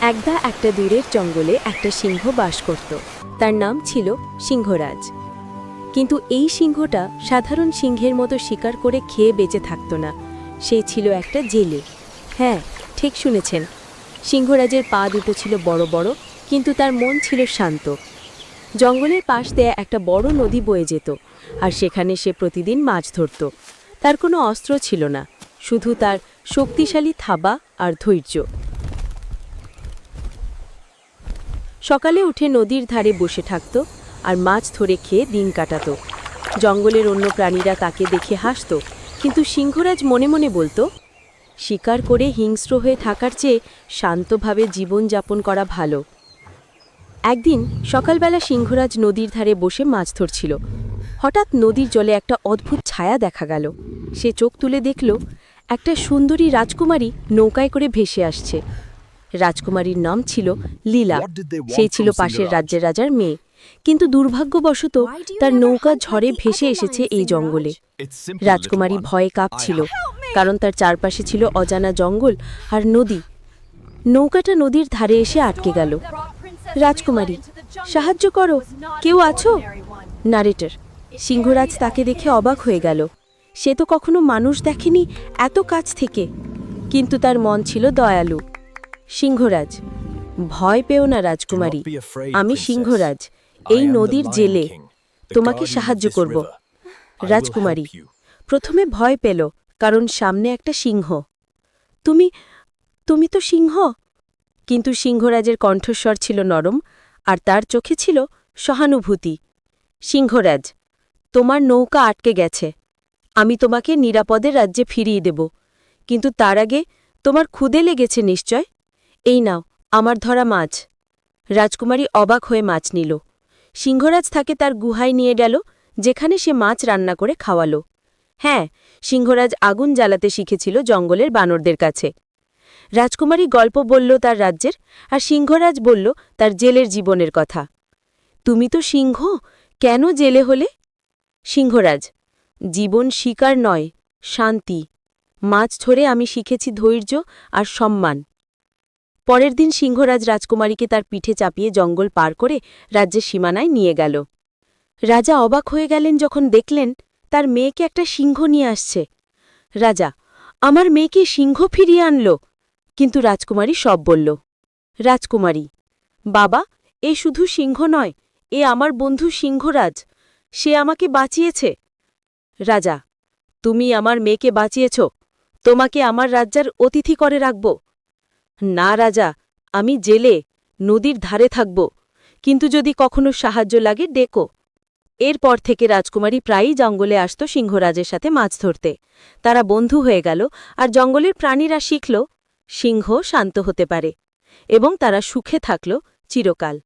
একদা একটা দূরের জঙ্গলে একটা সিংহ বাস করত। তার নাম ছিল সিংহরাজ। কিন্তু এই সিংহটা সাধারণ সিংহের মতো শিকার করে খেয়ে বেঁচে থাকত না। সে ছিল একটা জেলে। হ্যাঁ ঠিক শুনেছেন। সিংহরাজের পা দুটো ছিল বড় বড়, কিন্তু তার মন ছিল শান্ত। জঙ্গলের পাশ দিয়ে একটা বড় নদী বয়ে যেত, আর সেখানে সে প্রতিদিন মাছ ধরত। তার কোনো অস্ত্র ছিল না, শুধু তার শক্তিশালী থাবা আর ধৈর্য। সকালে উঠে নদীর ধারে বসে থাকত আর মাছ ধরে খেয়ে দিন কাটাত। জঙ্গলের অন্য প্রাণীরা তাকে দেখে হাসত, কিন্তু সিংহরাজ মনে মনে বলতো, শিকার করে হিংস্র হয়ে থাকার চেয়ে শান্তভাবে জীবনযাপন করা ভালো। একদিন সকালবেলা সিংহরাজ নদীর ধারে বসে মাছ ধরছিল। হঠাৎ নদীর জলে একটা অদ্ভুত ছায়া দেখা গেল। সে চোখ তুলে দেখল, একটা সুন্দরী রাজকুমারী নৌকায় করে ভেসে আসছে। রাজকুমারীর নাম ছিল লীলা। সেই ছিল পাশের রাজ্যের রাজার মেয়ে। কিন্তু দুর্ভাগ্যবশত তার নৌকা ঝড়ে ভেসে এসেছে এই জঙ্গলে। রাজকুমারী ভয়ে কাঁপছিল কারণ তার চারপাশে ছিল অজানা জঙ্গল আর নদী। নৌকাটা নদীর ধারে এসে আটকে গেল। রাজকুমারী সাহায্য করো কেউ আছো? নারেটর সিংহরাজ তাকে দেখে অবাক হয়ে গেল। সে তো কখনো মানুষ দেখেনি এত কাছ থেকে। কিন্তু তার মন ছিল দয়ালু। সিংহরাজ। ভয় পেও না রাজকুমারী। আমি সিংহরাজ। এই নদীর জেলে তোমাকে সাহায্য করব। রাজকুমারী প্রথমে ভয় পেল কারণ সামনে একটা সিংহ। তুমি তুমি তো সিংহ? কিন্তু সিংহরাজের কণ্ঠস্বর ছিল নরম আর তার চোখে ছিল সহানুভূতি। সিংহরাজ তোমার নৌকা আটকে গেছে। আমি তোমাকে নিরাপদে রাজ্যে ফিরিয়ে দেব। কিন্তু তার আগে তোমার ক্ষুদে লেগেছে নিশ্চয়? এই নাও, আমার ধরা মাছ। রাজকুমারী অবাক হয়ে মাছ নিল। সিংহরাজ তাকে তার গুহায় নিয়ে গেল, যেখানে সে মাছ রান্না করে খাওয়ালো। হ্যাঁ সিংহরাজ আগুন জ্বালাতে শিখেছিল জঙ্গলের বানরদের কাছে। রাজকুমারী গল্প বলল তার রাজ্যের, আর সিংহরাজ বলল তার জেলের জীবনের কথা। তুমি তো সিংহ, কেন জেলে হলে? সিংহরাজ, জীবন শিকার নয়, শান্তি। মাছ ধরে আমি শিখেছি ধৈর্য আর সম্মান। পরের দিন সিংহরাজ রাজকুমারীকে তার পিঠে চাপিয়ে জঙ্গল পার করে রাজ্যের সীমানায় নিয়ে গেল। রাজা অবাক হয়ে গেলেন যখন দেখলেন তার মেয়েকে একটা সিংহ নিয়ে আসছে। রাজা, আমার মেয়েকে সিংহ ফিরিয়ে আনল। কিন্তু রাজকুমারী সব বলল। রাজকুমারী, বাবা, এ শুধু সিংহ নয়, এ আমার বন্ধু সিংহরাজ। সে আমাকে বাঁচিয়েছে। রাজা, তুমি আমার মেয়েকে বাঁচিয়েছ। তোমাকে আমার রাজ্যার অতিথি করে রাখব। না রাজা, আমি জেলে, নদীর ধারে থাকব, কিন্তু যদি কখনো সাহায্য লাগে ডেকো। এরপর থেকে রাজকুমারী প্রায়ই জঙ্গলে আসত সিংহরাজের সাথে মাছ ধরতে। তারা বন্ধু হয়ে গেল আর জঙ্গলের প্রাণীরা শিখল, সিংহ শান্ত হতে পারে এবং তারা সুখে থাকল চিরকাল।